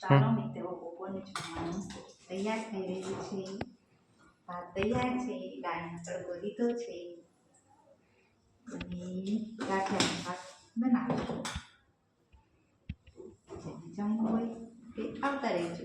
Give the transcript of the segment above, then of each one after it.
ચાલો મિત્રો બપોરનું જમવાનું તૈયાર થઈ રહ્યું છે ભાત તૈયાર છે દાળનો તડકો દીધો છે અને ગાંઠિયાનું ભાત બનાવ્યું જેને જમવું હોય તે આવતા રહેજો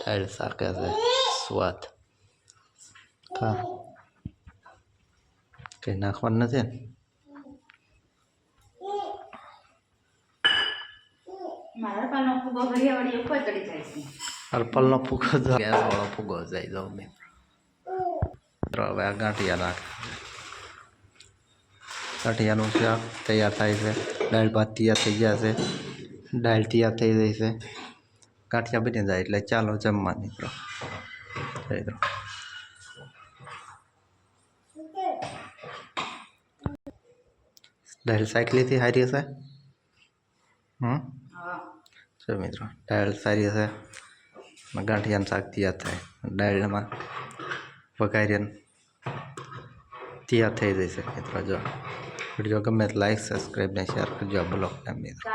દાળ શાકે છે સ્વાદ કા કંઈ નાખવાનું નથી ને મારા પાનો ફૂગો જાય છે. અલ્પલનો ફૂગો ગેસવાળો ફૂગો જાય જાઉં મિત્રો હવે આ ગાંઠિયા નાખે. ગાંઠિયાનું શાક તૈયાર થાય છે. દાળ ભાત તૈયાર થઈ ગયા છે. દાળ તૈયાર થઈ ગઈ છે. ગાંઠિયા બની જાય એટલે ચાલો જમવા મિત્રો મિત્રો દાળ સાયકલીથી હારી હશે? હમ? જો મિત્રો, દાળ સારી અને ગાંઠિયાનું શાક તૈયાર થાય. દાળમાં વઘારીને તૈયાર થઈ જશે મિત્રો જો વિડીયો ગમે તો લાઈક સબસ્ક્રાઈબ ને શેર કરજો બ્લોગને મિત્રો